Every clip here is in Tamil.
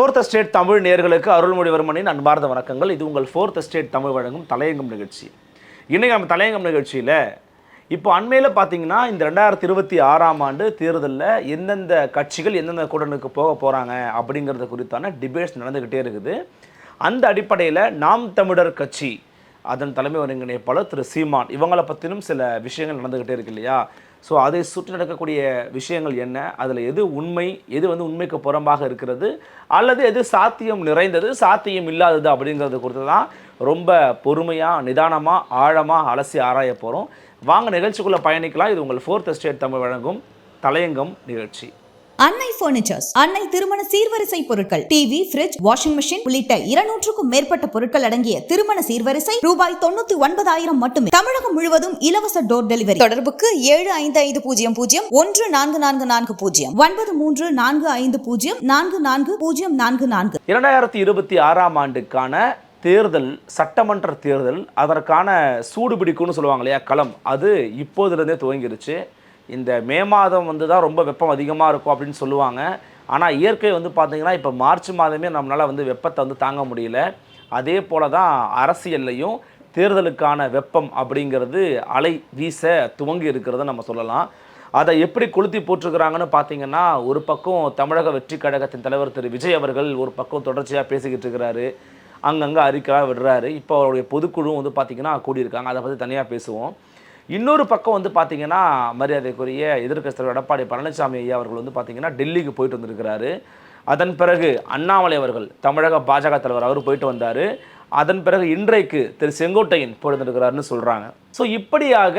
ஃபோர்த் ஸ்டேட் தமிழ் நேர்களுக்கு அருள்மொழிவர்மனின் அன்பார்ந்த வணக்கங்கள். இது உங்கள் ஃபோர்த் ஸ்டேட் தமிழ் வழங்கும் தலையங்கம் நிகழ்ச்சி. இன்னைக்கு நம்ம தலையங்கம் நிகழ்ச்சியில் இப்போ அண்மையில் பார்த்தீங்கன்னா இந்த ரெண்டாயிரத்தி இருபத்தி ஆறாம் ஆண்டு தேர்தலில் எந்தெந்த கட்சிகள் எந்தெந்த கூட்டணிக்கு போக போகிறாங்க அப்படிங்கிறது குறித்தான டிபேட்ஸ் நடந்துக்கிட்டே இருக்குது. அந்த அடிப்படையில் நாம் தமிழர் கட்சி அதன் தலைமை ஒருங்கிணைப்பாளர் திரு சீமான் இவங்களை பற்றினும் சில விஷயங்கள் நடந்துக்கிட்டே இருக்கு இல்லையா? ஸோ அதை சுற்றி நடக்கக்கூடிய விஷயங்கள் என்ன? அதில் எது உண்மை? எது வந்து உண்மைக்கு புறம்பாக இருக்கிறது? அல்லது எது சாத்தியம் நிறைந்தது? சாத்தியம் இல்லாதது அப்படிங்கிறது குறித்து தான் ரொம்ப பொறுமையாக நிதானமாக ஆழமாக அலசி ஆராய போகிறோம் வாங்க நிகழ்ச்சிக்குள்ளே பயணிக்கலாம். இது உங்கள் ஃபோர்த் ஸ்டேட் தமிழ் வழங்கும் தலையங்கம் நிகழ்ச்சி. அன்னை பர்னிச்சர்ஸ் அன்னை திருமண சீர்வரிசை பொருட்கள் டிவி பிரிட்ஜ் வாஷிங் மிஷின் உள்ளிட்ட இருநூற்றுக்கும் மேற்பட்ட பொருட்கள் அடங்கிய திருமண சீர்வரிசை ரூபாய் தொண்ணூத்தி ஒன்பதாயிரம் மட்டுமே. தமிழகம் முழுவதும் இலவச டோர் டெலிவரி தொடர்புக்கு ஏழு ஐந்து ஐந்து பூஜ்ஜியம் பூஜ்ஜியம் ஒன்று நான்கு நான்கு நான்கு பூஜ்ஜியம் ஒன்பது மூன்று நான்கு ஐந்து பூஜ்ஜியம் நான்கு நான்கு பூஜ்ஜியம் நான்கு நான்கு. இரண்டாயிரத்தி இருபத்தி ஆறாம் ஆண்டுக்கான தேர்தல் சட்டமன்ற தேர்தல் அதற்கான சூடுபிடிக்குன்னு சொல்லுவாங்க இல்லையா களம். அது இப்போதுலேருந்தே துவங்கிருச்சு. இந்த மே மாதம் வந்து தான் ரொம்ப வெப்பம் அதிகமாக இருக்கும் அப்படின்னு சொல்லுவாங்க. ஆனால் இயற்கை வந்து பார்த்திங்கன்னா இப்போ மார்ச் மாதமே நம்மளால் வந்து வெப்பத்தை வந்து தாங்க முடியல. அதே போல தான் அரசியல்லையும் தேர்தலுக்கான வெப்பம் அப்படிங்கிறது அலை வீச துவங்கி இருக்கிறத நம்ம சொல்லலாம். அதை எப்படி கொளுத்தி போட்டிருக்கிறாங்கன்னு பார்த்தீங்கன்னா ஒரு பக்கம் தமிழக வெற்றி கழகத்தின் தலைவர் திரு. விஜய் அவர்கள் ஒரு பக்கம் தொடர்ச்சியாக பேசிக்கிட்டு இருக்கிறாரு. அங்கங்கே அறிக்கையாக விடுறாரு. இப்போ அவருடைய பொதுக்குழு வந்து பார்த்திங்கன்னா கூடியிருக்காங்க. அதை பற்றி தனியாக பேசுவோம். இன்னொரு பக்கம் வந்து பார்த்திங்கன்னா மரியாதைக்குரிய எதிர்க்கட்சி எடப்பாடி பழனிசாமி ஐயா அவர்கள் வந்து பார்த்தீங்கன்னா டெல்லிக்கு போயிட்டு வந்திருக்கிறாரு. அதன் பிறகு அண்ணாமலை அவர்கள் தமிழக பாஜக தலைவர் அவர் போயிட்டு வந்தார். அதன் பிறகு இன்றைக்கு திரு செங்கோட்டையன் போயிட்டு வந்திருக்கிறாருன்னு சொல்கிறாங்க ஸோ இப்படியாக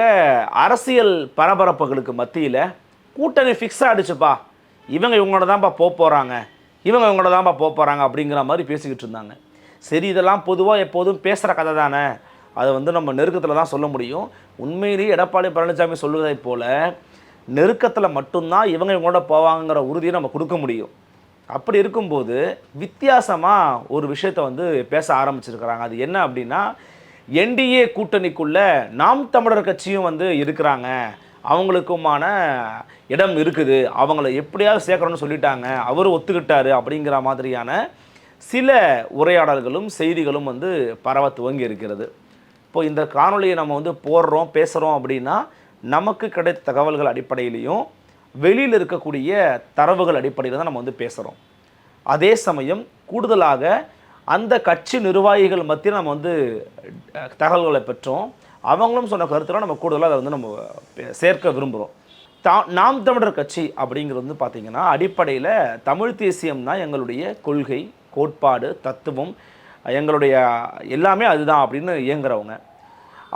அரசியல் பரபரப்புகளுக்கு மத்தியில் கூட்டணி ஃபிக்ஸ் ஆகிடுச்சுப்பா இவங்க இவங்களோட தான்ப்பா போக போகிறாங்க இவங்க இவங்களோட தான்ப்பா போக போகிறாங்க அப்படிங்கிற மாதிரி பேசிக்கிட்டு இருந்தாங்க. சரி இதெல்லாம் பொதுவாக எப்போதும் பேசுகிற கதை தானே. அதை வந்து நம்ம நெருக்கத்தில் தான் சொல்ல முடியும். உண்மையிலேயே எடப்பாடி பழனிசாமி சொல்வதைப் போல் நெருக்கத்தில் மட்டும்தான் இவங்க இவங்களோட போவாங்கங்கிற உறுதியை நம்ம கொடுக்க முடியும். அப்படி இருக்கும்போது வித்தியாசமாக ஒரு விஷயத்தை வந்து பேச ஆரம்பிச்சிருக்கிறாங்க. அது என்ன அப்படின்னா என்டிஏ கூட்டணிக்குள்ளே நாம் தமிழர் கட்சியும் வந்து இருக்கிறாங்க. அவங்களுக்குமான இடம் இருக்குது. அவங்கள எப்படியாவது சேர்க்கணும்னு சொல்லிட்டாங்க. அவர் ஒத்துக்கிட்டாரு அப்படிங்கிற மாதிரியான சில உரையாடல்களும் செய்திகளும் வந்து பரவ துவங்கி இருக்கிறது. இப்போ இந்த காணொலியை நம்ம வந்து போடுறோம் பேசுகிறோம் அப்படின்னா நமக்கு கிடைத்த தகவல்கள் அடிப்படையிலையும் வெளியில் இருக்கக்கூடிய தரவுகள் அடிப்படையில் தான் நம்ம வந்து பேசுகிறோம் அதே சமயம் கூடுதலாக அந்த கட்சி நிர்வாகிகள் மத்தியில் நம்ம வந்து தகவல்களை பெற்றோம். அவங்களும் சொன்ன கருத்துலாம் நம்ம கூடுதலாக அதை வந்து நம்ம சேர்க்க விரும்புகிறோம் தா நாம் தமிழர் கட்சி அப்படிங்கிறது வந்து பார்த்திங்கன்னா அடிப்படையில் தமிழ் தேசியம் தான் எங்களுடைய கொள்கை கோட்பாடு தத்துவம் எங்களுடைய எல்லாமே அதுதான் அப்படின்னு இயங்குறவங்க.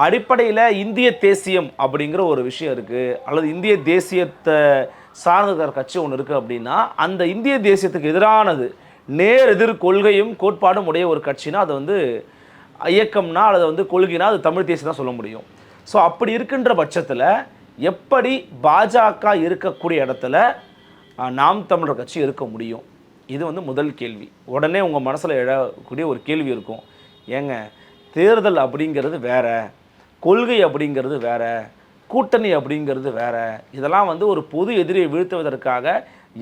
அடிப்படையில் இந்திய தேசியம் அப்படிங்கிற ஒரு விஷயம் இருக்குது அல்லது இந்திய தேசியத்தை சார்ந்த கட்சி ஒன்று இருக்குது அப்படின்னா அந்த இந்திய தேசியத்துக்கு எதிரானது நேர் எதிர் கொள்கையும் கோட்பாடும் உடைய ஒரு கட்சினா அது வந்து இயக்கம்னா அல்லது வந்து கொள்கைனா அது தமிழ் தேசியம் தான் சொல்ல முடியும். ஸோ அப்படி இருக்கின்ற பட்சத்தில் எப்படி பாஜக இருக்கக்கூடிய இடத்துல நாம் தமிழர் கட்சி இருக்க முடியும்? இது வந்து முதல் கேள்வி. உடனே உங்கள் மனசில் எழக்கூடிய ஒரு கேள்வி இருக்கும். ஏங்க தேர்தல் அப்படிங்கிறது வேற கொள்கை அப்படிங்கிறது வேறு கூட்டணி அப்படிங்கிறது வேறு இதெல்லாம் வந்து ஒரு பொது எதிரியை வீழ்த்துவதற்காக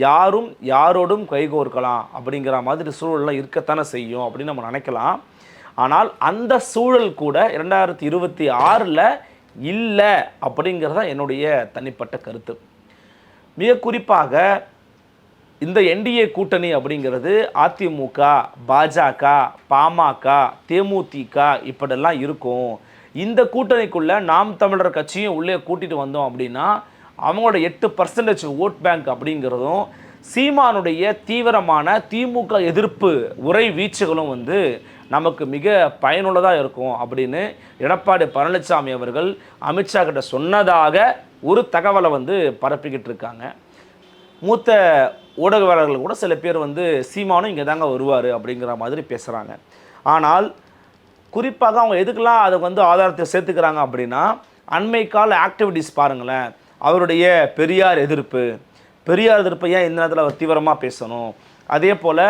யாரும் யாரோடும் கைகோர்க்கலாம் அப்படிங்கிற மாதிரி சூழல்லாம் இருக்கத்தானே செய்யும் அப்படின்னு நம்ம நினைக்கலாம். ஆனால் அந்த சூழல் கூட இரண்டாயிரத்தி இருபத்தி ஆறில் இல்லை அப்படிங்கிறது தான் என்னுடைய தனிப்பட்ட கருத்து. மிக குறிப்பாக இந்த என்டிஏ கூட்டணி அப்படிங்கிறது அதிமுக பாஜக பாமக தேமுதிக இப்படியெல்லாம் இருக்கும். இந்த கூட்டணிக்குள்ளே நாம் தமிழர் கட்சியும் உள்ளே கூட்டிகிட்டு வந்தோம் அப்படின்னா அவங்களோட எட்டு பர்சன்டேஜ் ஓட் பேங்க் அப்படிங்கிறதும் சீமானுடைய தீவிரமான திமுக எதிர்ப்பு உரை வீச்சுகளும் வந்து நமக்கு மிக பயனுள்ளதாக இருக்கும் அப்படின்னு எடப்பாடி பழனிசாமி அவர்கள் அமித்ஷா கிட்ட சொன்னதாக ஒரு தகவலை வந்து பரப்பிக்கிட்டு இருக்காங்க. மூத்த ஊடகவாளர்கள் கூட சில பேர் வந்து சீமானும் இங்கே தாங்க வருவார் அப்படிங்கிற மாதிரி பேசுகிறாங்க ஆனால் குறிப்பாக அவங்க எதுக்கெல்லாம் அதை வந்து ஆதாரத்தை சேர்த்துக்கிறாங்க அப்படின்னா அண்மை கால ஆக்டிவிட்டீஸ் பாருங்களேன். அவருடைய பெரியார் எதிர்ப்பு. பெரியார் எதிர்ப்பை ஏன் இந்த நேரத்தில் அவர் தீவிரமாக பேசணும்? அதே போல்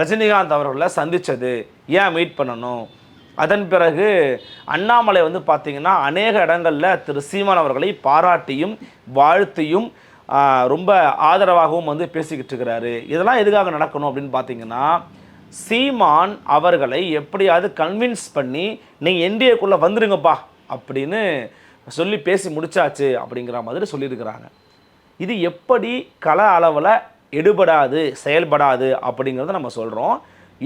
ரஜினிகாந்த் அவர்களை சந்தித்தது ஏன் மீட் பண்ணணும்? அதன் பிறகு அண்ணாமலை வந்து பார்த்தீங்கன்னா அநேக இடங்களில் திரு சீமான் அவர்களை பாராட்டியும் வாழ்த்தியும் ரொம்ப ஆதரவாகவும் வந்து பேசிக்கிட்டு இருக்கிறாரு. இதெல்லாம் எதுக்காக நடக்கணும் அப்படின்னு பார்த்தீங்கன்னா சீமான் அவர்களை எப்படியாவது கன்வின்ஸ் பண்ணி நீங்கள் என்டிஏக்குள்ளே வந்துடுங்கப்பா அப்படின்னு சொல்லி பேசி முடிச்சாச்சு அப்படிங்கிற மாதிரி சொல்லியிருக்கிறாங்க. இது எப்படி கல அளவில் எடுபடாது செயல்படாது அப்படிங்கிறத நம்ம சொல்கிறோம்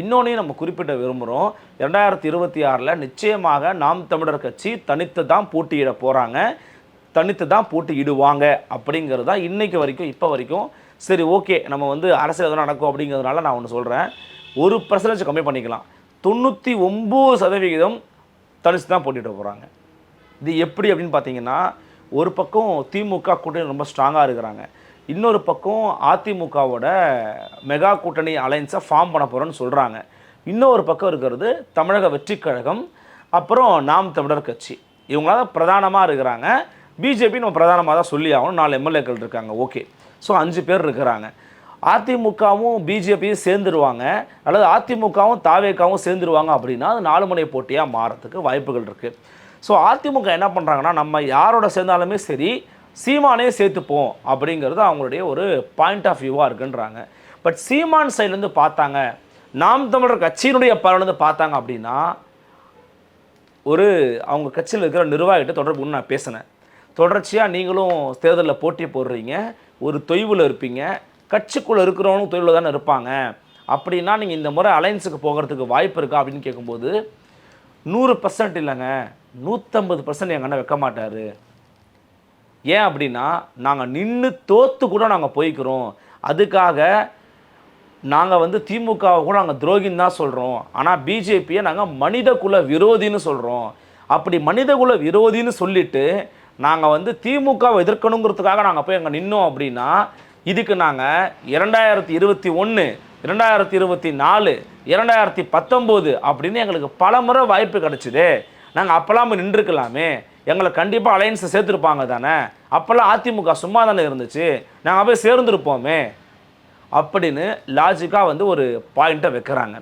இன்னொன்றையும் நம்ம குறிப்பிட்ட விரும்புகிறோம் இரண்டாயிரத்தி இருபத்தி ஆறில் நிச்சயமாக நாம் தமிழர் கட்சி தனித்து தான் போட்டியிட போகிறாங்க தனித்து தான் போட்டியிடுவாங்க அப்படிங்கிறது தான் இன்றைக்கு வரைக்கும் இப்போ வரைக்கும் சரி ஓகே நம்ம வந்து அரசியல் எதுவும் நடக்கும் அப்படிங்கிறதுனால நான் ஒன்று சொல்கிறேன் ஒரு பர்சன்டேஜ் கம்மி பண்ணிக்கலாம். தொண்ணூற்றி ஒம்பது சதவிகிதம் தனித்து தான் போட்டிட்டு போகிறாங்க இது எப்படி அப்படின்னு பார்த்தீங்கன்னா ஒரு பக்கம் திமுக கூட்டணி ரொம்ப ஸ்ட்ராங்காக இருக்கிறாங்க. இன்னொரு பக்கம் அதிமுகவோட மெகா கூட்டணி அலைன்ஸை ஃபார்ம் பண்ண போகிறோன்னு சொல்கிறாங்க இன்னொரு பக்கம் இருக்கிறது தமிழக வெற்றி கழகம் அப்புறம் நாம் தமிழர் கட்சி. இவங்களாம் பிரதானமாக இருக்கிறாங்க. பிஜேபி நம்ம பிரதானமாக தான் சொல்லி ஆகணும். நாலு எம்எல்ஏக்கள் இருக்காங்க. ஓகே. ஸோ அஞ்சு பேர் இருக்கிறாங்க. அதிமுகவும் பிஜேபியும் சேர்ந்துருவாங்க. அல்லது அதிமுகவும் தாவேக்காவும் சேர்ந்துருவாங்க அப்படின்னா அது நாலு முனை போட்டியாக மாறத்துக்கு வாய்ப்புகள் இருக்குது ஸோ அதிமுக என்ன பண்ணுறாங்கன்னா நம்ம யாரோட சேர்ந்தாலுமே சரி சீமானே சேர்த்துப்போம் அப்படிங்கிறது அவங்களுடைய ஒரு பாயிண்ட் ஆஃப் வியூவாக இருக்குன்றாங்க. பட் சீமான் சைட்லேருந்து பார்த்தாங்க. நாம் தமிழர் கட்சியினுடைய பார்வையிலேருந்து பார்த்தாங்க அப்படின்னா ஒரு அவங்க கட்சியில் இருக்கிற நிர்வாகிகிட்ட தொடர்பு நான் பேசினேன். தொடர்ச்சியாக நீங்களும் தேர்தலில் போட்டி போடுறீங்க ஒரு தொய்வில் இருப்பீங்க கட்சிக்குள்ளே இருக்கிறவனும் தொய்வில் தானே இருப்பாங்க. அப்படின்னா நீங்கள் இந்த முறை அலைன்ஸுக்கு போகிறதுக்கு வாய்ப்பு இருக்கா அப்படின்னு கேட்கும்போது நூறு பர்சன்ட் இல்லைங்க நூற்றம்பது பர்சன்ட் எங்கள் அண்ணன் வைக்க மாட்டார். ஏன் அப்படின்னா நாங்கள் நின்று தோற்று கூட நாங்கள் போய்க்கிறோம். அதுக்காக நாங்கள் வந்து திமுகவை கூட நாங்கள் துரோகின்னு தான் சொல்கிறோம் ஆனால் பிஜேபியை நாங்கள் மனிதகுல விரோதின்னு சொல்கிறோம் அப்படி மனிதகுல விரோதின்னு சொல்லிவிட்டு நாங்கள் வந்து திமுகவை எதிர்க்கணுங்கிறதுக்காக நாங்கள் போய் அங்கே நின்னோம் அப்படின்னா இதுக்கு நாங்கள் இரண்டாயிரத்தி இருபத்தி ஒன்று இரண்டாயிரத்தி இருபத்தி நாலு இரண்டாயிரத்தி பத்தொம்போது அப்படின்னு எங்களுக்கு பல முறை வாய்ப்பு கிடச்சிது. நாங்கள் அப்போல்லாம் போய் நின்றுக்கலாமே எங்களை கண்டிப்பாக அலையன்ஸை சேர்த்துருப்பாங்க தானே. அப்போல்லாம் அதிமுக சும்மா தானே இருந்துச்சு. நாங்கள் போய் சேர்ந்துருப்போமே. அப்படின்னு லாஜிக்காக வந்து ஒரு பாயிண்ட்டை வைக்கிறாங்க.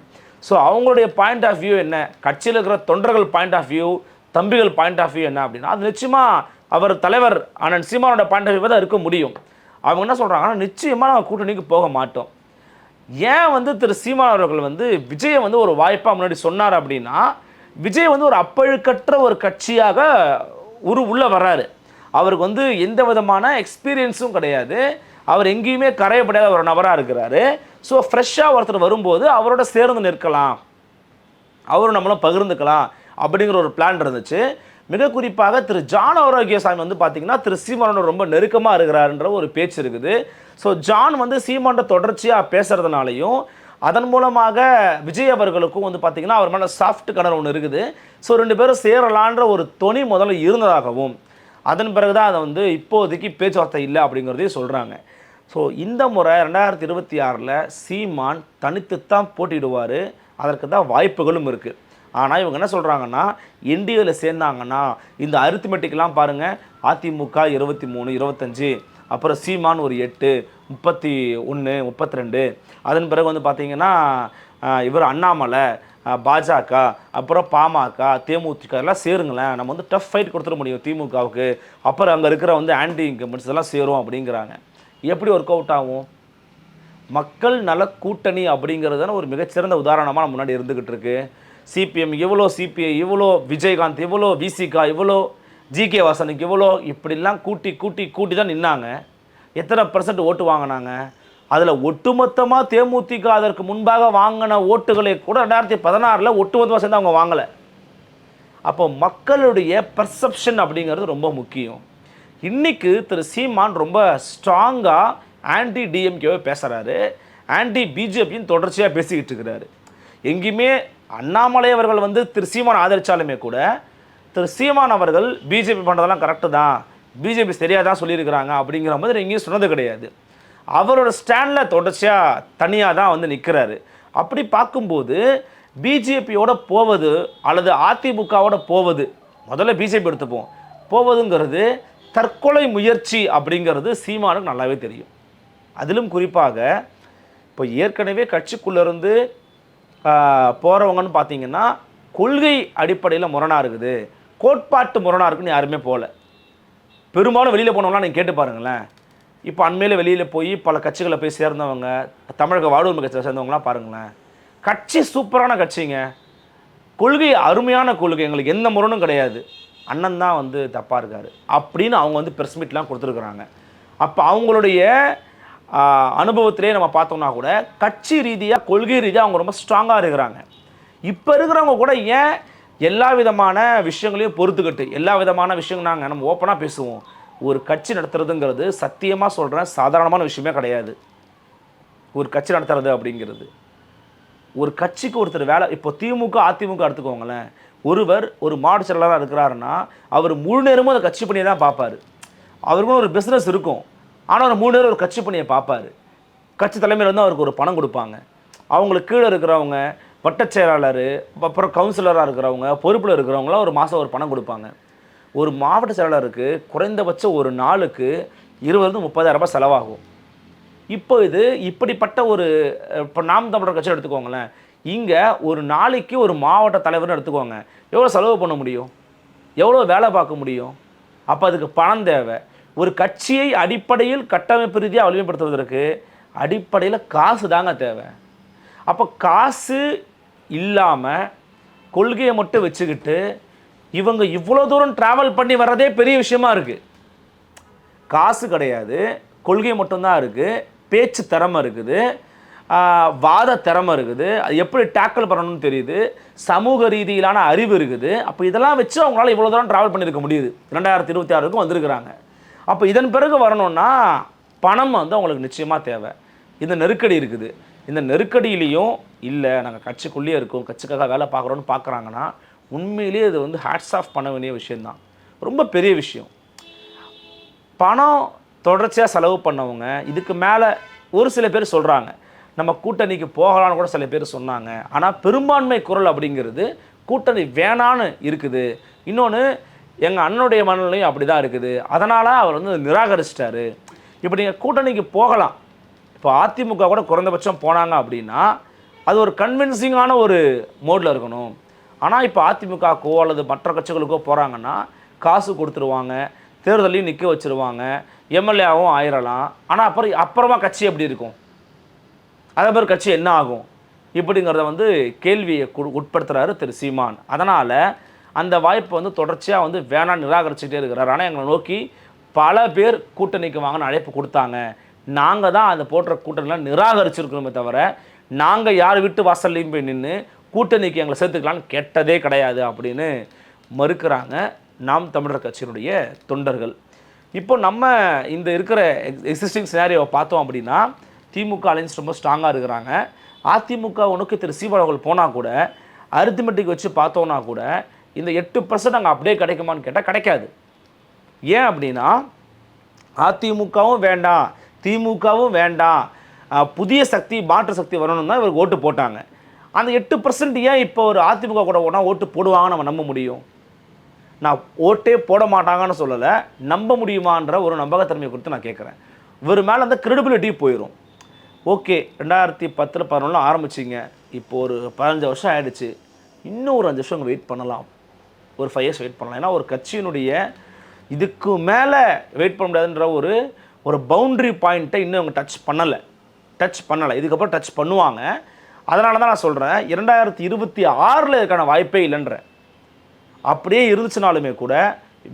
ஸோ அவங்களுடைய பாயிண்ட் ஆஃப் வியூ என்ன? கட்சியில் இருக்கிற தொண்டர்கள் பாயிண்ட் ஆஃப் வியூ தம்பிகள் பாயிண்ட் ஆஃப் வியூ என்ன அப்படின்னா அது நிச்சயமாக அவர் தலைவர் அண்ணன் சீமானோட பாண்டவியாக தான் இருக்க முடியும். அவங்க என்ன சொல்கிறாங்கன்னா நிச்சயமாக நாங்கள் கூட்டணிக்கு போக மாட்டோம். ஏன் வந்து திரு சீமான் அவர்கள் வந்து விஜயை வந்து ஒரு வாய்ப்பாக முன்னாடி சொன்னார் அப்படின்னா விஜய் வந்து ஒரு அப்பழுக்கற்ற ஒரு கட்சியாக உரு உள்ளே வர்றாரு. அவருக்கு வந்து எந்த விதமான எக்ஸ்பீரியன்ஸும் கிடையாது. அவர் எங்கேயுமே கரையப்படாத ஒரு நபராக இருக்கிறாரு. ஸோ ஃப்ரெஷ்ஷாக ஒருத்தர் வரும்போது அவரோட சேர்ந்து நிற்கலாம். அவரும் நம்மளும் பகிர்ந்துக்கலாம் அப்படிங்கிற ஒரு பிளான் இருந்துச்சு. மிக குறிப்பாக திரு ஜான் ஆரோக்கியசாமி வந்து பார்த்தீங்கன்னா திரு சீமானோட ரொம்ப நெருக்கமாக இருக்கிறாருன்ற ஒரு பேச்சு இருக்குது. ஸோ ஜான் வந்து சீமான்ட தொடர்ச்சியாக பேசுகிறதுனாலையும் அதன் மூலமாக விஜய் அவர்களுக்கும் வந்து பார்த்திங்கன்னா அவர் மேலே சாஃப்ட் கடல் ஒன்று இருக்குது. ஸோ ரெண்டு பேரும் சேரலான்ற ஒரு துணி முதல்ல இருந்ததாகவும் அதன் பிறகு தான் அதை வந்து இப்போதைக்கு பேச்சுவார்த்தை இல்லை அப்படிங்கிறதையும் சொல்கிறாங்க ஸோ இந்த முறை ரெண்டாயிரத்தி இருபத்தி ஆறில் சீமான் தனித்துத்தான் போட்டிடுவார் அதற்கு தான் வாய்ப்புகளும் இருக்குது ஆனால் இவங்க என்ன சொல்கிறாங்கன்னா என்டிஏவில் சேர்ந்தாங்கன்னா இந்த அரித்மெட்டிக்லாம் பாருங்கள் அதிமுக இருபத்தி மூணு இருபத்தஞ்சு அப்புறம் சீமான் ஒரு எட்டு முப்பத்தி ஒன்று முப்பத்தி ரெண்டு அதன் பிறகு வந்து பார்த்திங்கன்னா இவர் அண்ணாமலை பாஜக அப்புறம் பாமக தேமுதிக எல்லாம் சேருங்களேன். நம்ம வந்து டஃப் ஃபைட் கொடுத்துட முடியும் திமுகவுக்கு. அப்புறம் அங்கே இருக்கிற வந்து ஆன்டி இன்கமெண்ட்ஸ் எல்லாம் சேரும் அப்படிங்கிறாங்க. எப்படி ஒர்க் அவுட் ஆகும்? மக்கள் நல கூட்டணி அப்படிங்கிறது தானே ஒரு மிகச்சிறந்த உதாரணமாக நம்ம முன்னாடி இருந்துக்கிட்டு இருக்குது சிபிஎம் இவ்வளோ சிபிஐ இவ்வளோ விஜயகாந்த் இவ்வளோ விசிகா இவ்வளோ ஜிகே வாசனுக்கு இவ்வளோ இப்படிலாம் கூட்டி கூட்டி கூட்டி தான் நின்னாங்க. எத்தனை பர்சன்ட் ஓட்டு வாங்கினாங்க? அதில் ஒட்டுமொத்தமாக தேமுதிக அதற்கு முன்பாக வாங்கின ஓட்டுகளை கூட ரெண்டாயிரத்தி பதினாறில் ஒட்டுமொத்தமாக சேர்ந்து அவங்க வாங்கலை. அப்போ மக்களுடைய பர்செப்ஷன் அப்படிங்கிறது ரொம்ப முக்கியம். இன்றைக்கு திரு சீமான் ரொம்ப ஸ்ட்ராங்காக ஆன்டி டிஎம்கேவை பேசுகிறாரு ஆன்டி பிஜேபின்னு தொடர்ச்சியாக பேசிக்கிட்டு இருக்கிறாரு. எங்கேயுமே அண்ணாமலை அவர்கள் வந்து திரு சீமான் ஆதரித்தாலுமே கூட திரு சீமான் அவர்கள் பிஜேபி பண்ணுறதெல்லாம் கரெக்டு தான் பிஜேபி சரியாக தான் சொல்லியிருக்கிறாங்க அப்படிங்கிற மாதிரி எங்கேயும் சொன்னது கிடையாது. அவரோட ஸ்டாண்டில் தொடர்ச்சியாக தனியாக தான் வந்து நிற்கிறாரு அப்படி பார்க்கும்போது பிஜேபியோட போவது அல்லது அதிமுகவோட போவது முதல்ல பிஜேபி எடுத்துப்போம். போவதுங்கிறது தற்கொலை முயற்சி அப்படிங்கிறது சீமானுக்கு நல்லாவே தெரியும். அதிலும் குறிப்பாக இப்போ ஏற்கனவே கட்சிக்குள்ளேருந்து போகிறவங்கன்னு பார்த்தீங்கன்னா கொள்கை அடிப்படையில் முரணாக இருக்குது. கோட்பாட்டு முரணாக இருக்குன்னு யாருமே போகல பெரும்பாலும் வெளியில் போனவங்களாம் நீங்கள் கேட்டு பாருங்களேன். இப்போ அண்மையில் வெளியில் போய் பல கட்சிகளை போய் சேர்ந்தவங்க தமிழக வாழ்வுரிமை கட்சியில் சேர்ந்தவங்களாம் பாருங்களேன். கட்சி சூப்பரான கட்சிங்க. கொள்கை அருமையான கொள்கை. எங்களுக்கு எந்த முரணும் கிடையாது. அண்ணன் தான் வந்து தப்பாக இருக்கார். அப்படின்னு அவங்க வந்து ப்ரெஸ் மீட்லாம் கொடுத்துருக்குறாங்க. அப்போ அவங்களுடைய அனுபவத்திலே நம்ம பார்த்தோம்னா கூட கட்சி ரீதியாக கொள்கை ரீதியாக அவங்க ரொம்ப ஸ்ட்ராங்காக இருக்கிறாங்க. இப்போ இருக்கிறவங்க கூட ஏன் எல்லா விதமான விஷயங்களையும் பொறுத்துக்கிட்டு எல்லா விதமான விஷயங்கள் நாங்கள் நம்ம ஓப்பனாக பேசுவோம். ஒரு கட்சி நடத்துறதுங்கிறது சத்தியமாக சொல்கிறேன் சாதாரணமான விஷயமே கிடையாது. ஒரு கட்சி நடத்துறது அப்படிங்கிறது. ஒரு கட்சிக்கு ஒருத்தர் வேலை இப்போ திமுக அதிமுக எடுத்துக்கோங்களேன். ஒருவர் ஒரு மாடு செயலாளராக இருக்கிறாருன்னா அவர் முழு நேரமும் அதை கட்சி பண்ணி தான் பார்ப்பாரு. அவருக்கும் ஒரு பிஸ்னஸ் இருக்கும். ஆனால் ஒரு மூணு நேரம் ஒரு கட்சி பணியை பார்ப்பாரு. கட்சி தலைமையில் வந்து அவருக்கு ஒரு பணம் கொடுப்பாங்க. அவங்களுக்கு கீழே இருக்கிறவங்க வட்டச் செயலாளர் அப்புறம் கவுன்சிலராக இருக்கிறவங்க பொறுப்பில் இருக்கிறவங்களாம் ஒரு மாதம் ஒரு பணம் கொடுப்பாங்க. ஒரு மாவட்ட செயலாளருக்கு குறைந்தபட்சம் ஒரு நாளுக்கு இருபது முப்பதாயிரம் ரூபாய் செலவாகும். இப்போ இது இப்படிப்பட்ட ஒரு இப்போ நாம் தமிழர் கட்சி எடுத்துக்கோங்களேன். இங்கே ஒரு நாளைக்கு ஒரு மாவட்ட தலைவர்னு எடுத்துக்கோங்க. எவ்வளோ செலவு பண்ண முடியும்? எவ்வளோ வேலை பார்க்க முடியும்? அப்போ அதுக்கு பணம் தேவை. ஒரு கட்சியை அடிப்படையில் கட்டமைப்பு ரீதியாக வலிமைப்படுத்துவதற்கு அடிப்படையில் காசு தாங்க தேவை. அப்போ காசு இல்லாமல் கொள்கையை மட்டும் வச்சுக்கிட்டு இவங்க இவ்வளோ தூரம் ட்ராவல் பண்ணி வர்றதே பெரிய விஷயமா இருக்குது காசு கிடையாது. கொள்கை மட்டும்தான் இருக்குது பேச்சு திறமை இருக்குது. வாத திறமை இருக்குது. அது எப்படி டேக்கிள் பண்ணணும்னு தெரியுது. சமூக ரீதியிலான அறிவு இருக்குது. அப்போ இதெல்லாம் வச்சு அவங்களால இவ்வளோ தூரம் ட்ராவல் பண்ணியிருக்க முடியுது. ரெண்டாயிரத்தி இருபத்தி ஆறுக்கும் வந்திருக்கிறாங்க. அப்போ இதன் பிறகு வரணும்னா பணம் வந்து அவங்களுக்கு நிச்சயமாக தேவை. இந்த நெருக்கடி இருக்குது. இந்த நெருக்கடியிலையும் இல்லை நாங்கள் கட்சிக்குள்ளேயே இருக்கோம் கட்சிக்காக வேலை பார்க்குறோன்னு பார்க்குறாங்கன்னா உண்மையிலேயே இது வந்து ஹேட்ஸ் ஆஃப் பண்ண வேண்டிய விஷயந்தான் ரொம்ப பெரிய விஷயம். பணம் தொடர்ச்சியாக செலவு பண்ணவங்க இதுக்கு மேலே ஒரு சில பேர் சொல்கிறாங்க நம்ம கூட்டணிக்கு போகலான்னு கூட சில பேர் சொன்னாங்க. ஆனால் பெரும்பான்மை குரல் அப்படிங்கிறது கூட்டணி வேணான்னு இருக்குது. இன்னொன்று எங்கள் அண்ணனுடைய மனநிலையும் அப்படி தான் இருக்குது. அதனால் அவர் வந்து நிராகரிச்சிட்டாரு. இப்போ நீங்கள் கூட்டணிக்கு போகலாம். இப்போ அதிமுக கூட குறைந்தபட்சம் போனாங்க அப்படின்னா அது ஒரு கன்வின்சிங்கான ஒரு மோடில் இருக்கணும். ஆனால் இப்போ அதிமுகக்கோ அல்லது மற்ற கட்சிகளுக்கோ போகிறாங்கன்னா காசு கொடுத்துருவாங்க தேர்தலையும் நிற்க வச்சிருவாங்க எம்எல்ஏவும் ஆயிரலாம். ஆனால் அப்புறம் அப்புறமா கட்சி எப்படி இருக்கும்? அதே மாதிரி கட்சி என்ன ஆகும்? இப்படிங்கிறத வந்து கேள்வியை கு- திரு சீமான். அதனால் அந்த வாய்ப்பை வந்து தொடர்ச்சியாக வந்து வேணாம் நிராகரிச்சுட்டே இருக்கிறார். ஆனால் எங்களை நோக்கி பல பேர் கூட்டணிக்கு வாங்கின அழைப்பு கொடுத்தாங்க. நாங்கள் தான் அதை போன்ற கூட்டணிலாம் நிராகரிச்சிருக்கிறோமே தவிர நாங்கள் யார் வீட்டு வாசல்லையும் போய் நின்று கூட்டணிக்கு எங்களை சேர்த்துக்கலான்னு கெட்டதே கிடையாது அப்படின்னு மறுக்கிறாங்க நாம் தமிழர் கட்சியினுடைய தொண்டர்கள். இப்போ நம்ம இந்த இருக்கிற எக்ஸிஸ்டிங் சினாரியோவை பார்த்தோம் அப்படின்னா திமுக அலைன்ஸ் ரொம்ப ஸ்ட்ராங்காக இருக்கிறாங்க. அதிமுக உனக்கு திரு சீவன் அவர்கள் போனால் கூட அரித்மெட்டிக் வச்சு பார்த்தோன்னா கூட இந்த எட்டு பர்சன்ட் அங்கே அப்படியே கிடைக்குமான்னு கேட்டால் கிடைக்காது. ஏன் அப்படின்னா அதிமுகவும் வேண்டாம் திமுகவும் வேண்டாம். புதிய சக்தி மாற்று சக்தி வரணும் தான் இவருக்கு ஓட்டு போட்டாங்க. அந்த எட்டு பர்சன்ட் ஏன் இப்போ ஒரு அதிமுக கூட ஓனா ஓட்டு போடுவாங்கன்னு நம்ம நம்ப முடியும்? நான் ஓட்டே போட மாட்டாங்கன்னு சொல்லலை நம்ப முடியுமான்ற ஒரு நம்பகத்தன்மையை குறித்து நான் கேட்குறேன் இவர் மேலே அந்த கிரெடிபிலிட்டி போயிடும் ஓகே ரெண்டாயிரத்தி பத்தில் பதினொன்றில் ஆரம்பிச்சிங்க. இப்போ ஒரு பதினஞ்சு வருஷம் ஆயிடுச்சு. இன்னும் ஒரு அஞ்சு வருஷம் வெயிட் பண்ணலாம். ஒரு ஃபைவ் இயர்ஸ் வெயிட் பண்ணலாம். ஏன்னா ஒரு கட்சியினுடைய இதுக்கு மேலே வெயிட் பண்ண முடியாதுன்ற ஒரு ஒரு பவுண்ட்ரி பாயிண்ட்டை இன்னும் அவங்க டச் பண்ணலை. டச் பண்ணலை. இதுக்கப்புறம் டச் பண்ணுவாங்க. அதனால தான் நான் சொல்கிறேன் இரண்டாயிரத்தி இருபத்தி ஆறில் இதுக்கான வாய்ப்பே இல்லைன்றேன் அப்படியே இருந்துச்சுனாலுமே கூட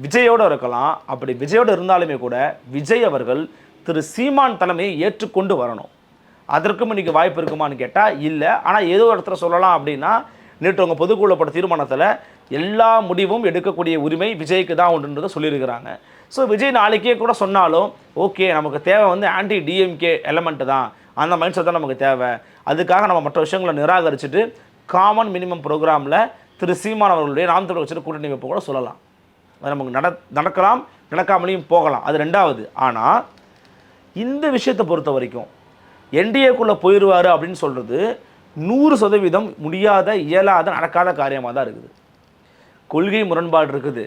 விஜயோடு இருக்கலாம். அப்படி விஜயோடு இருந்தாலுமே கூட விஜய் அவர்கள் திரு சீமான் தலைமையை ஏற்றுக்கொண்டு வரணும். அதற்கும் இன்றைக்கி வாய்ப்பு இருக்குமான்னு கேட்டால் இல்லை. ஆனால் ஏதோ ஒரு இடத்துல சொல்லலாம் அப்படின்னா நேற்று உங்கள் பொதுக்குழுப்பட்ட தீர்மானத்தில் எல்லா முடிவும் எடுக்கக்கூடிய உரிமை விஜய்க்கு தான் உண்டுன்றதை சொல்லியிருக்கிறாங்க. ஸோ விஜய் நாளைக்கே கூட சொன்னாலும் ஓகே நமக்கு தேவை வந்து ஆன்டி டிஎம்கே எலமெண்ட்டு தான். அந்த மைண்ட் செட் தான் நமக்கு தேவை. அதுக்காக நம்ம மற்ற விஷயங்களை நிராகரிச்சுட்டு காமன் மினிமம் ப்ரோக்ராமில் திரு சீமான் அவர்களுடைய நாம் தமிழ் வச்சுட்டு கூட்டணி வைப்பு கூட சொல்லலாம். அது நமக்கு நட நடக்கலாம் நடக்காமலையும் போகலாம். அது ரெண்டாவது. ஆனால் இந்த விஷயத்தை பொறுத்த வரைக்கும் என்டிஏக்குள்ளே போயிடுவார் அப்படின்னு சொல்கிறது நூறு சதவீதம் முடியாத இயலாத நடக்காத காரியமாக தான் இருக்குது. கொள்கை முரண்பாடு இருக்குது.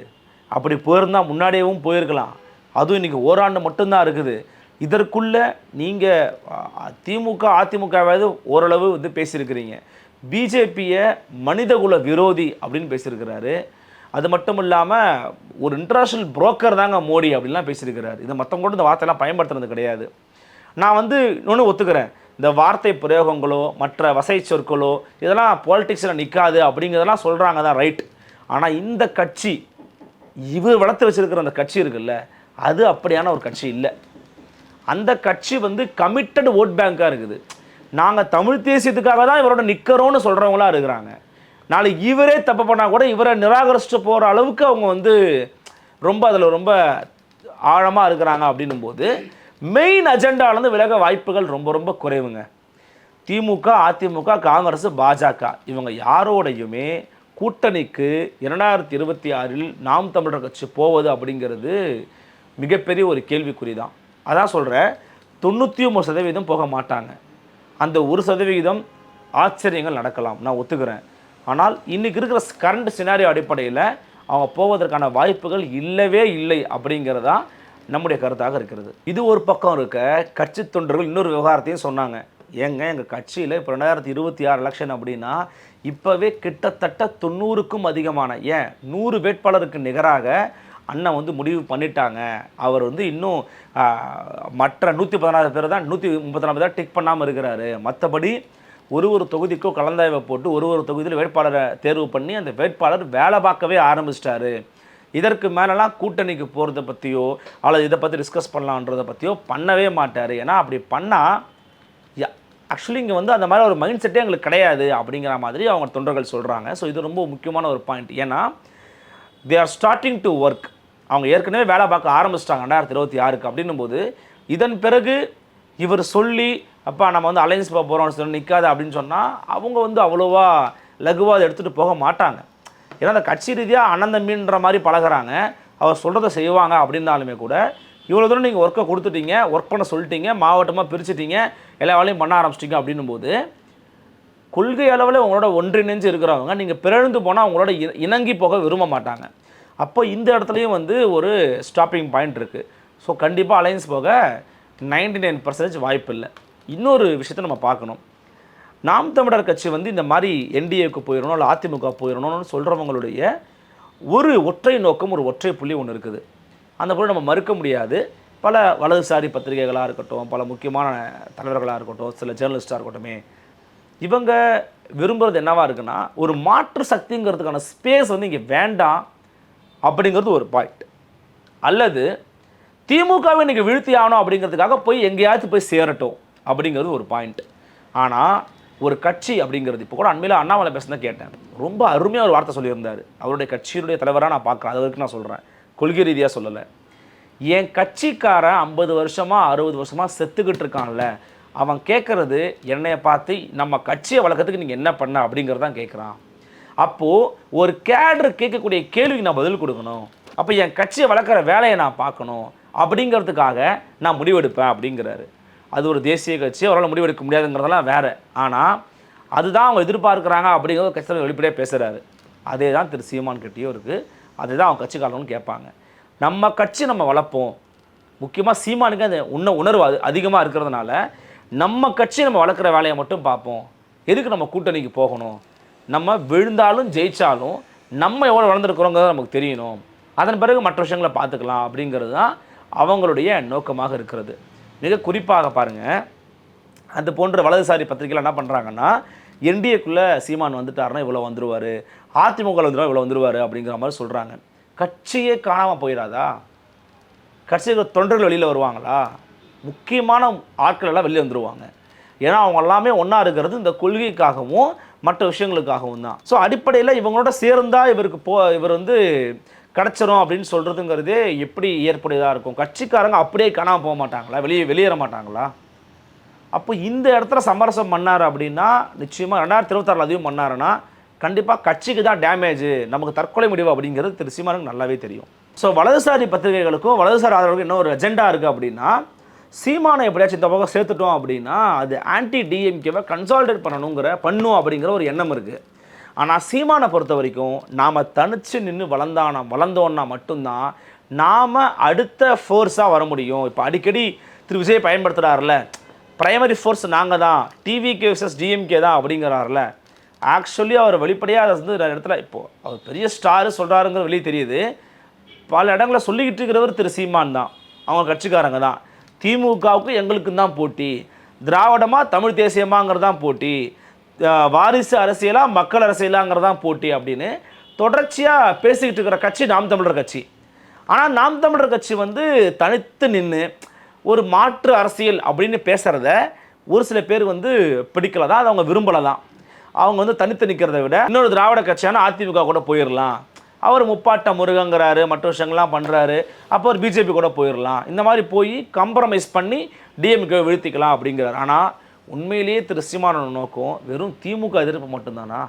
அப்படி போயிருந்தால் முன்னாடியேவும் போயிருக்கலாம். அதுவும் இன்றைக்கி ஓராண்டு மட்டும்தான் இருக்குது. இதற்குள்ளே நீங்கள் திமுக அதிமுகவாவது ஓரளவு வந்து பேசியிருக்கிறீங்க. பிஜேபியை மனிதகுல விரோதி அப்படின்னு பேசியிருக்கிறாரு. அது மட்டும் இல்லாமல் ஒரு இன்டர்நேஷ்னல் புரோக்கர் தாங்க மோடி அப்படின்லாம் பேசியிருக்கிறாரு. இதை மற்றவங்க கூட இந்த வார்த்தையெல்லாம் பயன்படுத்துறது கிடையாது. நான் வந்து இன்னொன்று ஒத்துக்கிறேன். இந்த வார்த்தை பிரயோகங்களோ மற்ற வசை சொற்களோ இதெல்லாம் பாலிட்டிக்ஸில் நிற்காது அப்படிங்கிறதெல்லாம் சொல்கிறாங்க தான் ரைட் ஆனால் இந்த கட்சி இவர் வளர்த்து வச்சிருக்கிற அந்த கட்சி இருக்குல்ல அது அப்படியான ஒரு கட்சி இல்லை. அந்த கட்சி வந்து கமிட்டட் ஓட் பேங்காக இருக்குது. நாங்கள் தமிழ் தேசியத்துக்காக தான் இவரோட நிற்கிறோன்னு சொல்கிறவங்களா இருக்கிறாங்க. நாளைக்கு இவரே தப்பு பண்ணால் கூட இவரை நிராகரிச்சுட்டு போகிற அளவுக்கு அவங்க வந்து ரொம்ப அதில் ரொம்ப ஆழமாக இருக்கிறாங்க அப்படின்னும் போது மெயின் அஜெண்டாலேருந்து விலக வாய்ப்புகள் ரொம்ப ரொம்ப குறைவுங்க. திமுக அதிமுக காங்கிரஸ் பாஜக இவங்க யாரோடையுமே கூட்டணிக்கு இரண்டாயிரத்தி இருபத்தி ஆறில் நாம் தமிழர் கட்சி போவது அப்படிங்கிறது மிகப்பெரிய ஒரு கேள்விக்குறி தான் அதான் சொல்கிறேன் தொண்ணூற்றி ஒம்பது சதவீதம் போக மாட்டாங்க. அந்த ஒரு சதவிகிதம் ஆச்சரியங்கள் நடக்கலாம் நான் ஒத்துக்கிறேன். ஆனால் இன்றைக்கி இருக்கிற கரண்ட் சினாரியோ அடிப்படையில் அவங்க போவதற்கான வாய்ப்புகள் இல்லவே இல்லை அப்படிங்கிறதா நம்முடைய கருத்தாக இருக்கிறது. இது ஒரு பக்கம் இருக்க கட்சி தொண்டர்கள் இன்னொரு விவகாரத்தையும் சொன்னாங்க. ஏங்க எங்கள் கட்சியில் இப்போ ரெண்டாயிரத்தி இருபத்தி ஆறு எலெக்ஷன் அப்படின்னா இப்போவே கிட்டத்தட்ட தொண்ணூறுக்கும் அதிகமான ஏன் நூறு வேட்பாளருக்கு நிகராக அண்ணன் வந்து முடிவு பண்ணிட்டாங்க. அவர் வந்து இன்னும் மற்ற நூற்றி பதினாறு பேர் தான் நூற்றி முப்பத்தி நாலு தான் டிக் பண்ணாமல் இருக்கிறாரு. மற்றபடி ஒரு ஒரு தொகுதிக்கும் கலந்தாய்வை போட்டு ஒரு ஒரு தொகுதியில் வேட்பாளரை தேர்வு பண்ணி அந்த வேட்பாளர் வேலை பார்க்கவே ஆரம்பிச்சிட்டாரு. இதற்கு மேலெலாம் கூட்டணிக்கு போகிறத பற்றியோ அல்லது இதை பற்றி டிஸ்கஸ் பண்ணலான்றதை பற்றியோ பண்ணவே மாட்டார். ஏன்னா அப்படி பண்ணால் ஆக்சுவலி இங்கே வந்து அந்த மாதிரி ஒரு மைண்ட் செட்டே எங்களுக்கு கிடையாது அப்படிங்கிற மாதிரி அவங்க தொண்டர்கள் சொல்கிறாங்க ஸோ இது ரொம்ப முக்கியமான ஒரு பாயிண்ட் ஏன்னா they are starting to work அவங்க ஏற்கனவே வேலை பார்க்க ஆரம்பிச்சிட்டாங்க ரெண்டாயிரத்தி இருபத்தி ஆறுக்கு அப்படின்னும் போது இதன் பிறகு இவர் சொல்லி அப்பா நம்ம வந்து அலைன்ஸ் போக போகிறோம்னு சொல்லி நிற்காது அப்படின்னு சொன்னால் அவங்க வந்து அவ்வளோவா லகுவாக அதை எடுத்துகிட்டு போக மாட்டாங்க. ஏன்னா அந்த கட்சி ரீதியாக அனந்த மீன்ற மாதிரி பழகுறாங்க. அவர் சொல்கிறத செய்வாங்க அப்படின்னாலுமே கூட இவ்வளோ தூரம் நீங்கள் ஒர்க்கை கொடுத்துட்டீங்க ஒர்க் பண்ண சொல்லிட்டீங்க மாவட்டமாக பிரிச்சுட்டீங்க எல்லா வேலையும் பண்ண ஆரம்பிச்சிட்டிங்க அப்படின்னும் போது கொள்கை அளவில் உங்களோட ஒன்றிணைஞ்சு இருக்கிறவங்க நீங்கள் பிறழ்ந்து போனால் அவங்களோட இணங்கி போக விரும்ப மாட்டாங்க. அப்போ இந்த இடத்துலையும் வந்து ஒரு ஸ்டாப்பிங் பாயிண்ட் இருக்குது ஸோ கண்டிப்பாக அலையன்ஸ் போக 99% நைன் பர்சன்டேஜ் வாய்ப்பு இல்லை. இன்னொரு விஷயத்தை நம்ம பார்க்கணும். நாம் தமிழர் கட்சி வந்து இந்த மாதிரி என்டிஏக்கு போயிடணும் இல்லை அதிமுக போயிடணும்னு சொல்கிறவங்களுடைய ஒரு ஒற்றை நோக்கம் ஒரு ஒற்றை புள்ளி ஒன்று இருக்குது. அந்த பொருள் நம்ம மறுக்க முடியாது. பல வலதுசாரி பத்திரிகைகளாக இருக்கட்டும் பல முக்கியமான தலைவர்களாக இருக்கட்டும் சில ஜேர்னலிஸ்டாக இருக்கட்டுமே இவங்க விரும்புகிறது என்னவா இருக்குன்னா ஒரு மாற்று சக்திங்கிறதுக்கான ஸ்பேஸ் வந்து இங்கே வேண்டாம் அப்படிங்கிறது ஒரு பாயிண்ட் அல்லது திமுகவை இன்றைக்கி வீழ்த்தி ஆகணும் அப்படிங்கிறதுக்காக போய் எங்கேயாச்சும் போய் சேரட்டும் அப்படிங்கிறது ஒரு பாயிண்ட் ஆனால் ஒரு கட்சி அப்படிங்கிறது இப்போ கூட அண்மையில் அண்ணாமலை பேசுனதை கேட்டேன். ரொம்ப அருமையாக ஒரு வார்த்தை சொல்லியிருந்தார். அவருடைய கட்சியினுடைய தலைவராக நான் பார்க்குறேன். அது வரைக்கும் நான் சொல்கிறேன் கொள்கை ரீதியாக சொல்லலை. என் கட்சிக்காரன் ஐம்பது வருஷமாக அறுபது வருஷமாக செத்துக்கிட்டு இருக்கான்ல. அவன் கேட்குறது என்னைய பார்த்து நம்ம கட்சியை வளர்க்கறதுக்கு நீங்கள் என்ன பண்ண அப்படிங்கிறது தான் கேட்குறான் அப்போது ஒரு கேடர் கேட்கக்கூடிய கேள்விக்கு நான் பதில் கொடுக்கணும். அப்போ என் கட்சியை வளர்க்குற வேலையை நான் பார்க்கணும். அப்படிங்கிறதுக்காக நான் முடிவெடுப்பேன் அப்படிங்கிறாரு. அது ஒரு தேசிய கட்சி அவரால் முடிவெடுக்க முடியாதுங்கிறதெல்லாம் வேறு. ஆனால் அதுதான் அவங்க எதிர்பார்க்குறாங்க அப்படிங்கிறத கட்சியில் வெளிப்படையாக பேசுகிறாரு அதே தான் திரு சீமான் கிட்டேயும் இருக்குது அதுதான் அவங்க கட்சிக்காரங்களும் கேட்பாங்க. நம்ம கட்சி நம்ம வளர்ப்போம். முக்கியமாக சீமானுக்கு அந்த உன்ன உணர்வு அது அதிகமாக இருக்கிறதுனால நம்ம கட்சி நம்ம வளர்க்குற வேலையை மட்டும் பார்ப்போம். எதுக்கு நம்ம கூட்டணிக்கு போகணும்? நம்ம விழுந்தாலும் ஜெயித்தாலும் நம்ம எவ்வளோ வளர்ந்துருக்குறோங்கிறத நமக்கு தெரியணும். அதன் பிறகு மற்ற விஷயங்களை பார்த்துக்கலாம் அப்படிங்கிறது தான் அவங்களுடைய நோக்கமாக இருக்கிறது. மிக குறிப்பாக பாருங்கள் அது போன்ற வலதுசாரி பத்திரிகைகள் என்ன பண்ணுறாங்கன்னா என்டிஏக்குள்ளே சீமான் வந்துட்டாருன்னா இவ்வளோ வந்துடுவார் அதிமுக வந்துருவா இவ்வளோ வந்துடுவார் அப்படிங்கிற மாதிரி சொல்கிறாங்க கட்சியே காணாமல் போயிடாதா கட்சிகள் தொண்டர்கள் வெளியில் வருவாங்களா? முக்கியமான ஆட்கள் எல்லாம் வெளியே வந்துருவாங்க. ஏன்னா அவங்க எல்லாமே ஒன்றா இருக்கிறது இந்த கொள்கைக்காகவும் மற்ற விஷயங்களுக்காகவும் தான். ஸோ அடிப்படையில் இவங்களோட சேர்ந்தா இவருக்கு போ இவர் வந்து கிடச்சிரும் அப்படின்னு சொல்கிறதுங்கிறதே எப்படி ஏற்புடையதாக இருக்கும்? கட்சிக்காரங்க அப்படியே காணாமல் போக மாட்டாங்களா? வெளியே வெளியேற மாட்டாங்களா? அப்போ இந்த இடத்துல சமரசம் பண்ணார் அப்படின்னா நிச்சயமாக ரெண்டாயிரத்தி இருபத்தாறில் அதையும் பண்ணாருன்னா கண்டிப்பாக கட்சிக்கு தான் டேமேஜ் நமக்கு தற்கொலை முடிவு அப்படிங்கிறது திரு சீமானுக்கு நல்லாவே தெரியும். ஸோ வலதுசாரி பத்திரிகைகளுக்கும் வலதுசாரி ஆதரவுக்கும் என்ன ஒரு அஜெண்டா இருக்குது அப்படின்னா சீமானை எப்படியாச்சும் இந்த பக்கம் சேர்த்துட்டோம் அப்படின்னா அது ஆன்டி டிஎம்கேவை கன்சால்டேட் பண்ணணுங்கிற பண்ணும் அப்படிங்கிற ஒரு எண்ணம் இருக்குது ஆனால் சீமானை பொறுத்த வரைக்கும் நாம் தனித்து நின்று வளர்ந்தானா வளர்ந்தோன்னா மட்டும்தான் நாம் அடுத்த ஃபோர்ஸாக வர முடியும். இப்போ அடிக்கடி திரு விஜய் பயன்படுத்துகிறாருல ப்ரைமரி ஃபோர்ஸ் நாங்கள் தான் டிவிகே விசஸ் டிஎம்கே தான் அப்படிங்கிறாருல. ஆக்சுவலி அவர் வெளிப்படையாக அதை வந்து நிறைய இடத்துல இப்போது அவர் பெரிய ஸ்டாரு சொல்கிறாருங்கிற வெளியே தெரியுது. பல இடங்களில் சொல்லிக்கிட்டு இருக்கிறவர் திரு சீமான் தான். அவங்க கட்சிக்காரங்க தான். திமுகவுக்கு எங்களுக்கும் தான் போட்டி. திராவிடமாக தமிழ் தேசியமாங்கிறது தான் போட்டி வாரிசு அரசியலாக மக்கள் அரசியலாங்கிறது தான் போட்டி அப்படின்னு தொடர்ச்சியாக பேசிக்கிட்டு இருக்கிற கட்சி நாம் தமிழர் கட்சி. ஆனால் நாம் தமிழர் கட்சி வந்து தனித்து நின்று ஒரு மாற்று அரசியல் அப்படின்னு பேசுகிறத ஒரு சில பேர் வந்து பிடிக்கல தான் அது அவங்க விரும்பலை தான் அவங்க வந்து தனித்து நிற்கிறத விட இன்னொரு திராவிட கட்சியான அதிமுக கூட போயிடலாம் அவர் முப்பாட்ட முருகங்கிறாரு மற்ற விஷயங்கள்லாம் பண்ணுறாரு அப்போ ஒரு பிஜேபி கூட போயிடலாம் இந்த மாதிரி போய் கம்ப்ரமைஸ் பண்ணி டிஎம்கே வீழ்த்திக்கலாம் அப்படிங்கிறார். ஆனால் உண்மையிலேயே திரு சீமானோட நோக்கம் வெறும் திமுக எதிர்ப்பு மட்டும்தானா?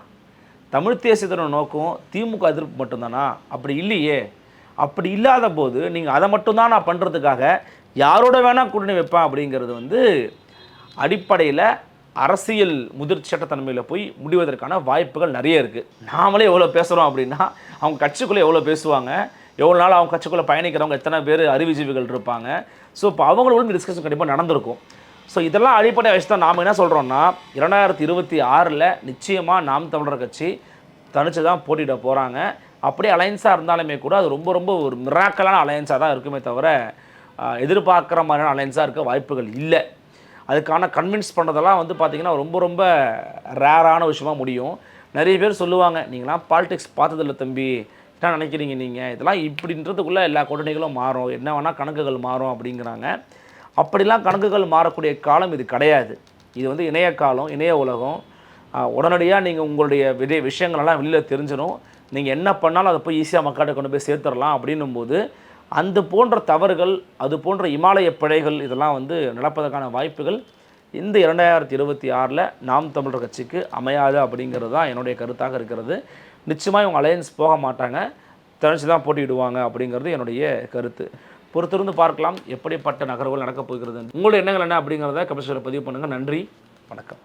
தமிழ் தேசியத்தோட நோக்கம் திமுக எதிர்ப்பு மட்டும்தானா? அப்படி இல்லையே. அப்படி இல்லாத போது நீங்கள் அதை மட்டும்தான் நான் பண்ணுறதுக்காக யாரோட வேணால் கூட்டணி வைப்பேன் அப்படிங்கிறது வந்து அடிப்படையில் அரசியல் முதிர்ச்சி சட்டத்தன்மையில் போய் முடிவதற்கான வாய்ப்புகள் நிறைய இருக்குது நாமளே எவ்வளோ பேசுகிறோம் அப்படின்னா அவங்க கட்சிக்குள்ளே எவ்வளோ பேசுவாங்க எவ்வளோ நாள் அவங்க கட்சிக்குள்ளே பயணிக்கிறவங்க எத்தனை பேர் அறிவுஜீவிகள் இருப்பாங்க. ஸோ இப்போ அவங்களோட டிஸ்கஷன் கண்டிப்பாக நடந்திருக்கும். ஸோ இதெல்லாம் அடிப்படை வச்சு தான் நாம் என்ன சொல்கிறோன்னா இரண்டாயிரத்தி இருபத்தி ஆறில் நிச்சயமாக நாம் தமிழர் கட்சி தனிச்சு தான் போட்டியிட போகிறாங்க அப்படியே அலைன்ஸாக இருந்தாலுமே கூட அது ரொம்ப ரொம்ப ஒரு மிராக்கலான அலையன்ஸாக தான் இருக்குமே தவிர எதிர்பார்க்குற மாதிரியான அலைன்ஸாக இருக்க வாய்ப்புகள் இல்லை. அதுக்கான கன்வின்ஸ் பண்ணுறதெல்லாம் வந்து பார்த்திங்கன்னா ரொம்ப ரொம்ப ரேரான விஷயமா முடியும். நிறைய பேர் சொல்லுவாங்க நீங்களாம் பாலிடிக்ஸ் பார்த்ததில்ல தம்பி. என்ன நினைக்கிறீங்க நீங்கள் இதெல்லாம் இப்படின்றதுக்குள்ளே எல்லா கூட்டணிகளும் மாறும். என்ன வேணால் கணக்குகள் மாறும் அப்படிங்கிறாங்க. அப்படிலாம் கணக்குகள் மாறக்கூடிய காலம் இது கிடையாது. இது வந்து இணைய காலம் இணைய உலகம். உடனடியாக நீங்கள் உங்களுடைய விதை விஷயங்களெல்லாம் வெளியில் தெரிஞ்சிடும் நீங்கள் என்ன பண்ணாலும் அதை போய் ஈஸியாக மக்கள்கிட்ட கொண்டு போய் சேர்த்துடலாம் அப்படின்னும் போது அந்த போன்ற தவறுகள் அது போன்ற இமாலய பிழைகள் இதெல்லாம் வந்து நடப்பதற்கான வாய்ப்புகள் இந்த இரண்டாயிரத்தி இருபத்தி ஆறில் நாம் தமிழர் கட்சிக்கு அமையாது அப்படிங்கிறது தான் என்னுடைய கருத்தாக இருக்கிறது. நிச்சயமாக இவங்க அலையன்ஸ் போக மாட்டாங்க. தனிச்சு தான் போட்டியிடுவாங்க அப்படிங்கிறது என்னுடைய கருத்து. பொறுத்திருந்து பார்க்கலாம் எப்படிப்பட்ட நகர்வுகள் நடக்கப் போகிறது. உங்களுடைய எண்ணங்கள் என்ன அப்படிங்கிறத கமிஷனில் பதிவு பண்ணுங்கள் நன்றி வணக்கம்.